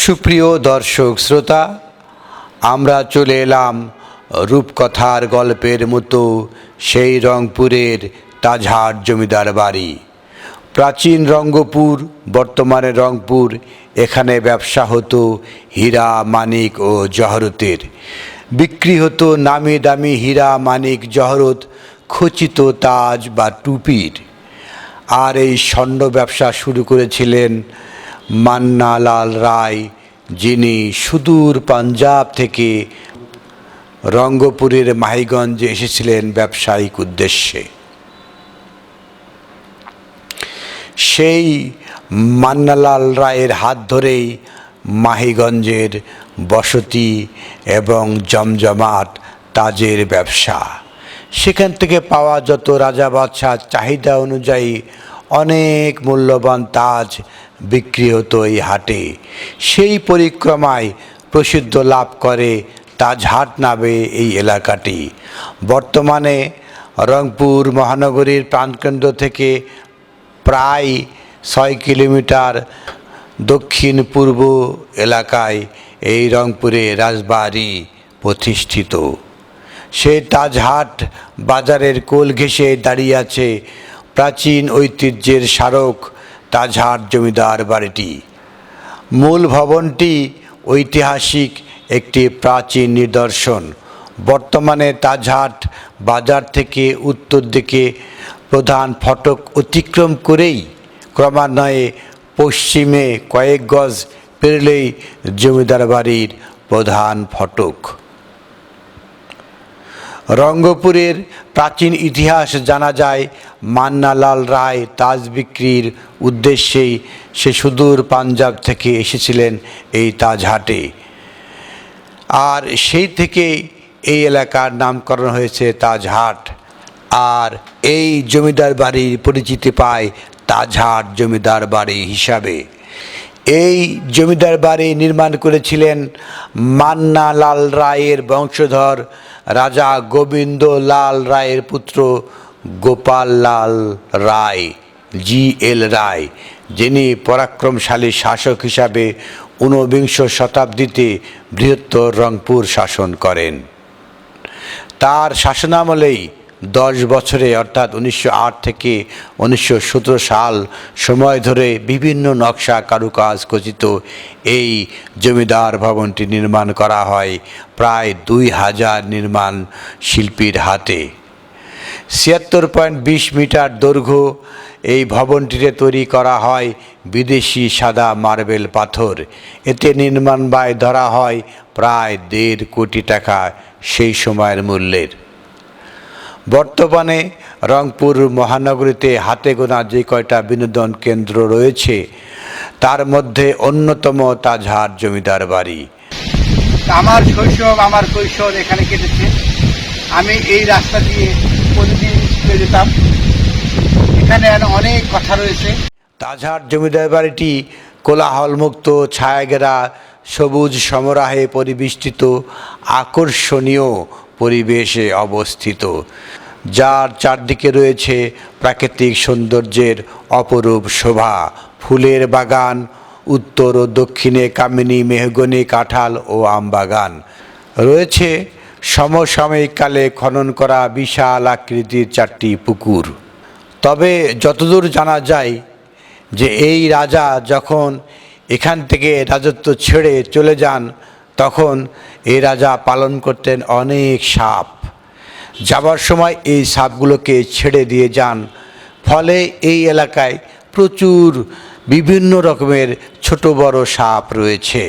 সুপ্রিয় দর্শক শ্রোতা, আমরা চলে এলাম রূপকথার গল্পের মতো সেই রংপুরের তাজহাট জমিদার বাড়ি। প্রাচীন রঙ্গপুর বর্তমানে রংপুর, এখানে ব্যবসা হতো হীরা, মানিক ও জহরতের। বিক্রি হতো নামি দামি হীরা, মানিক, জহরত, খচিত তাজ বা টুপির। আর এই স্বর্ণ ব্যবসা শুরু করেছিলেন মান্নালাল রায়, যিনি সুদূর পাঞ্জাব থেকে রঙ্গপুরের মাহিগঞ্জে এসেছিলেন ব্যবসায়িক উদ্দেশ্যে। সেই মান্নালাল রায়ের হাত ধরেই মাহিগঞ্জের বসতি এবং জমজমাট তাজের ব্যবসা। সেখান থেকে পাওয়া যত রাজা বাদশাহ চাহিদা অনুযায়ী অনেক মূল্যবান তাজ বিক্রি হতো এই হাটে। সেই পরিক্রমায় প্রসিদ্ধ লাভ করে তাজহাট নামে এই এলাকাটি। বর্তমানে রংপুর মহানগরীর প্রাণকেন্দ্র থেকে প্রায় ছয় কিলোমিটার দক্ষিণ পূর্ব এলাকায় এই রংপুরে রাজবাড়ি প্রতিষ্ঠিত। সেই তাজহাট বাজারের কোল ঘেঁষে দাঁড়িয়ে আছে প্রাচীন ঐতিহ্যের স্মারক তাজহাট জমিদার বাড়িটি। মূল ভবনটি ঐতিহাসিক একটি প্রাচীন নিদর্শন। বর্তমানে তাজহাট বাজার থেকে উত্তর দিকে প্রধান ফটক অতিক্রম করেই ক্রমান্বয়ে পশ্চিমে কয়েক গজ পেরলেই জমিদার বাড়ির প্রধান ফটক। রঙ্গপুরের প্রাচীন ইতিহাস জানা যায়, মান্নালাল রায় তাজ বিক্রির উদ্দেশ্যেই সে সুদূর পাঞ্জাব থেকে এসেছিলেন এই তাজহাটে আর সেই থেকে এই এলাকার নামকরণ হয়েছে তাজহাট আর এই জমিদার বাড়ির পরিচিতি পায় তাজহাট জমিদার বাড়ি হিসাবে। এই জমিদার বাড়ি নির্মাণ করেছিলেন মান্নালাল রায়ের বংশধর রাজা গোবিন্দ লাল রায়ের পুত্র গোপাল লাল রায়, জি এল রায়, যিনি পরাক্রমশালী শাসক হিসাবে ঊনবিংশ শতাব্দীতে বৃহত্তর রংপুর শাসন করেন। তার শাসনামলেই দশ বছরে, অর্থাৎ উনিশশো আট থেকে উনিশশো সতেরো সাল সময় ধরে বিভিন্ন নকশা কারুকাজ খচিত এই জমিদার ভবনটি নির্মাণ করা হয় প্রায় দুই হাজার নির্মাণ শিল্পীর হাতে। ছিয়াত্তর পয়েন্ট বিশ মিটার দৈর্ঘ্য এই ভবনটিতে তৈরি করা হয় বিদেশি সাদা মার্বেল পাথর। এতে নির্মাণ ব্যয় ধরা হয় প্রায় দেড় কোটি টাকা, সেই সময়ের মূল্যের। বর্তমানে রংপুর মহানগরীতে হাতে গোনা যে কয়টা বিনোদন কেন্দ্র রয়েছে তার মধ্যে অন্যতম তাজহাট জমিদার বাড়ি। আমার শৈশব আমার কৈশোর এখানে কেটেছে। আমি এই রাস্তা দিয়ে প্রতিদিন স্কুলে যেতাম। এখানে অনেক কথা রয়েছে। তাজহাট জমিদার বাড়িটি কোলাহলমুক্ত ছায়াঘেরা সবুজ সমরাহে পরিবেষ্টিত আকর্ষণীয়। পরিবেশে অবস্থিত, যার চারদিকে রয়েছে প্রাকৃতিক সৌন্দর্যের অপরূপ শোভা। ফুলের বাগান, উত্তর ও দক্ষিণে কামিনী, মেহগনি, কাঁঠাল ও আম বাগান। রয়েছে সমসাময়িক কালে খনন করা বিশাল আকৃতির চারটি পুকুর। তবে যতদূর জানা যায় যে এই রাজা যখন এখান থেকে রাজত্ব ছেড়ে চলে যান তখন এই রাজা পালন করতেন অনেক সাপ। যাবার সময় এই সাপগুলোকে ছেড়ে দিয়ে যান। ফলে এই এলাকায় প্রচুর বিভিন্ন রকমের ছোট বড় সাপ রয়েছে।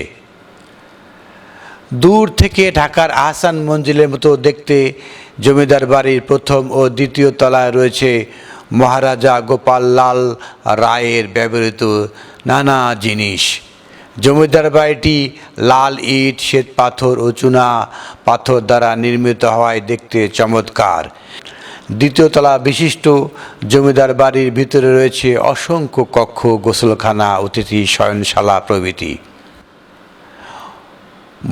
দূর থেকে ঢাকার আহসান মঞ্জিলের মতো দেখতে জমিদার বাড়ির প্রথম ও দ্বিতীয় তলায় রয়েছে মহারাজা গোপাল লাল রায়ের ব্যবহৃত নানা জিনিস। জমিদার বাড়িটি লাল ইট, শ্বেত পাথর ও চুনা পাথর দ্বারা নির্মিত হওয়ায় দেখতে চমৎকার। দ্বিতীয় তলা বিশিষ্ট জমিদার বাড়ির ভিতরে রয়েছে অসংখ্য কক্ষ, গোসলখানা, অতিথি শয়নশালা প্রভৃতি।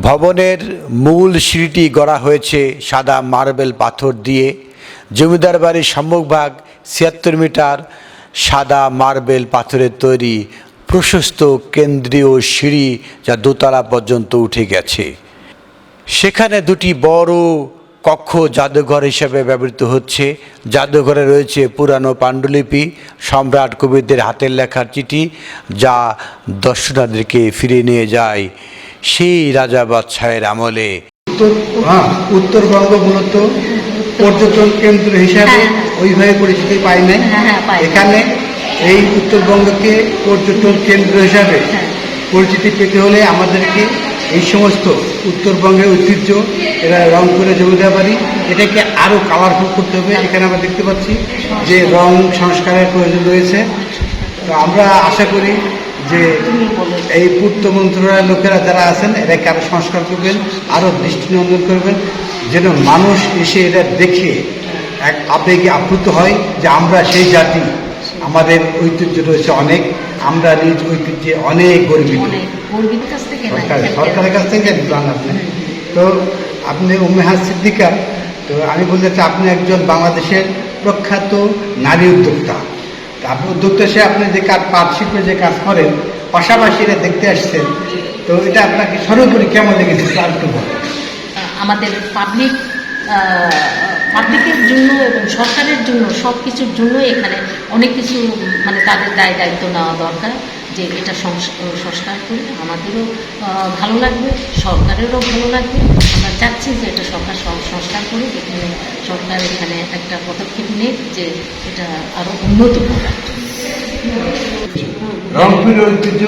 ভবনের মূল সিঁড়িটি গড়া হয়েছে সাদা মার্বেল পাথর দিয়ে। জমিদার বাড়ির সম্মুখভাগ ছিয়াত্তর মিটার সাদা মার্বেল পাথরের তৈরি প্রশস্ত কেন্দ্রীয় সিঁড়ি যা দোতলা পর্যন্ত উঠে গেছে সেখানে দুটি বড় কক্ষ জাদুঘর হিসেবে ব্যবহৃত হচ্ছে জাদুঘরে রয়েছে পুরানো পাণ্ডুলিপি সম্রাট কবিদের হাতের লেখার চিঠি যা দর্শনাদেরকে ফিরে নিয়ে যায় সেই রাজা বাদশাহের আমলে হ্যাঁ উত্তরবঙ্গ মূলত পর্যটন কেন্দ্র হিসাবে হ্যাঁ। ওইভাবে পরিচিতি পায় নাই হ্যাঁ। এখানে এই উত্তরবঙ্গকে পর্যটন কেন্দ্র হিসাবে। পরিচিতি পেতে হলে আমাদেরকে এই সমস্ত উত্তরবঙ্গের ঐতিহ্য, এরা রংপুরের জমিদার বাড়ি এটাকে আরও কালারফুল করতে হবে এখানে আমরা দেখতে পাচ্ছি যে রং সংস্কারের প্রয়োজন রয়েছে তো আমরা আশা করি যে এই পূর্ত মন্ত্রণালয়ের লোকেরা যারা আছেন এটাকে আরও সংস্কার করবেন, আরও দৃষ্টিনন্দন করবেন, যেন মানুষ এসে এটা দেখে এক আবেগে আপ্লুত হয় যে আমরা সেই জাতি আমাদের ঐতিহ্য রয়েছে অনেক। আমরা নিজ ঐতিহ্যে অনেক গর্বিত। সরকার সরকারের কাছ থেকে জানেন আপনি তো আপনি উম্মেহাদ সিদ্দিকা তো আমি বলতে চাই আপনি একজন বাংলাদেশের প্রখ্যাত নারী উদ্যোক্তা। আপনি উদ্যোক্তা সে আপনি যে কাজ পাট শিল্পে যে কাজ করেন পাশাপাশি এটা দেখতে আসছেন। তো এটা আপনাকে সর্বোপরি কেমন লেগেছে? তার একটু বলুন। আমাদের পাবলিক পাবলিকের জন্য এবং সরকারের জন্য সব কিছুর জন্য এখানে অনেক কিছু মানে তাদের দায় দায়িত্ব নেওয়া দরকার যে এটা সংস- সংস্কার করে আমাদেরও ভালো লাগবে সরকারেরও ভালো লাগবে। আমরা চাচ্ছি যে এটা সরকার সংস্কার করে এখানে সরকার এখানে একটা পদক্ষেপ নেই যে এটা আরও উন্নত করার জন্য। রংপুরের ঐতিহ্য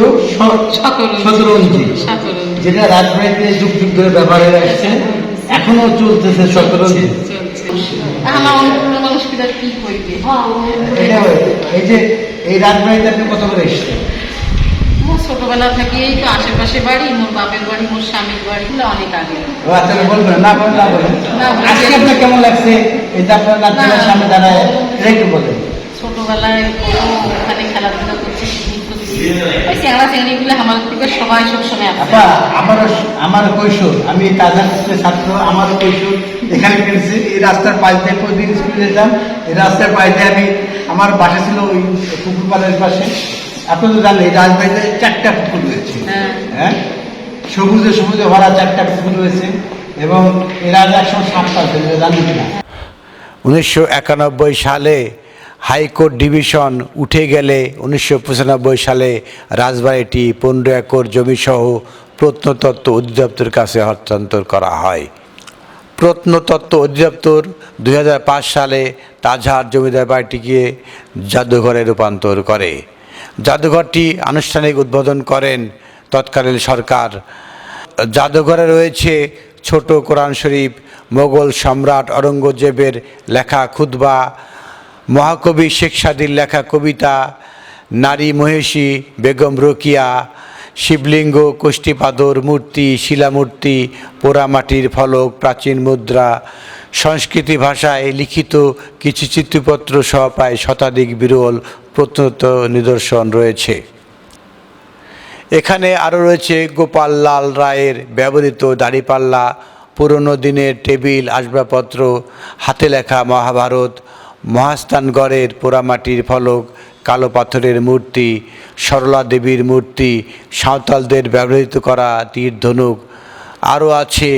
শতরঞ্জি যেটা রাজবাড়িতে যুগ যুগ ধরে ব্যবহার হয়ে আসছে এখনও চলতেছে শতরঞ্জি এই যে এই রাজবাড়িতে আপনি কত করে এসছেন? ছোটবেলা থেকে এই তো আশেপাশে বাড়ি মোর বাপের বাড়ি মোর স্বামীর বাড়ি অনেক আগে। ও আচ্ছা বলবেন। না বলেন না বলেন। আজকে আপনার কেমন লাগছে? এই যে আপনার নাচের সামনে দাঁড়ায় এটা একটু বলেন। ছোটবেলায় বড় ওখানে খেলাধুলা করছি পিকনিক করছি। ওই চেংড়া আমার থেকে সবাই সবসময় আমারও আমার কৈশোর। আমি তাজা ছাত্র আমারও কৈশোর। এখানে কেটেছি এই রাস্তার পাশ দিয়ে প্রতিদিন স্কুলে যেতাম এই রাস্তার পাশ দিয়ে আমি আমার বাসা ছিল ওই পুকুর পাড়ের পাশে। আপনি তো জানেন এই রাজবাড়িতে চারটা পুকুর রয়েছে। হ্যাঁ। হ্যাঁ? সবুজে সবুজে ভরা চারটা পুকুর রয়েছে এবং এই রাজা একসময় সাতটা ছিল জানেন কিনা? উনিশশো একানব্বই সালে হাইকোর্ট ডিভিশন উঠে গেলে উনিশশো পঁচানব্বই সালে রাজবাড়িটি পনেরো একর জমিসহ প্রত্নতত্ত্ব অধিদপ্তরের কাছে হস্তান্তর করা হয়। প্রত্নতত্ত্ব অধিদপ্তর দু হাজার পাঁচ সালে তাজহার জমিদার বাড়িটিকে জাদুঘরে রূপান্তর করে। জাদুঘরটি আনুষ্ঠানিক উদ্বোধন করেন তৎকালীন সরকার। জাদুঘরে রয়েছে ছোট কোরআন শরীফ, মোগল সম্রাট অরঙ্গজেবের লেখা খুতবা, মহাকবি শেখ সাদির লেখা কবিতা, নারী মহেশী বেগম রোকিয়া শিবলিঙ্গ, কোষ্ঠীপাদর, মূর্তি, শিলামূর্তি, পোড়ামাটির ফলক, প্রাচীন মুদ্রা, সংস্কৃতি ভাষায় লিখিত কিছু চিত্রপত্র সহ প্রায় শতাধিক বিরল প্রত্নতত্ত্ব নিদর্শন রয়েছে। এখানে আরও রয়েছে গোপাল লাল রায়ের ব্যবহৃত দাড়িপাল্লা, পুরনো দিনের টেবিল, আসবাবপত্র, হাতে লেখা মহাভারত, মহাস্থানগড়ের পোড়ামাটির ফলক কালো পাথরের মূর্তি, সরলা দেবীর মূর্তি, সাঁওতালদের ব্যবহৃত করা তীর ধনুক আরও আছে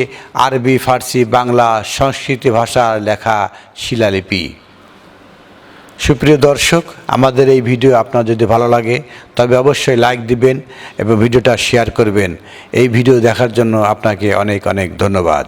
আরবি, ফার্সি, বাংলা, সংস্কৃতি ভাষার লেখা শিলালিপি। সুপ্রিয় দর্শক, আমাদের এই ভিডিও আপনার যদি ভালো লাগে, তবে অবশ্যই লাইক দিবেন এবং ভিডিওটা শেয়ার করবেন। এই ভিডিও দেখার জন্য আপনাকে অনেক অনেক ধন্যবাদ।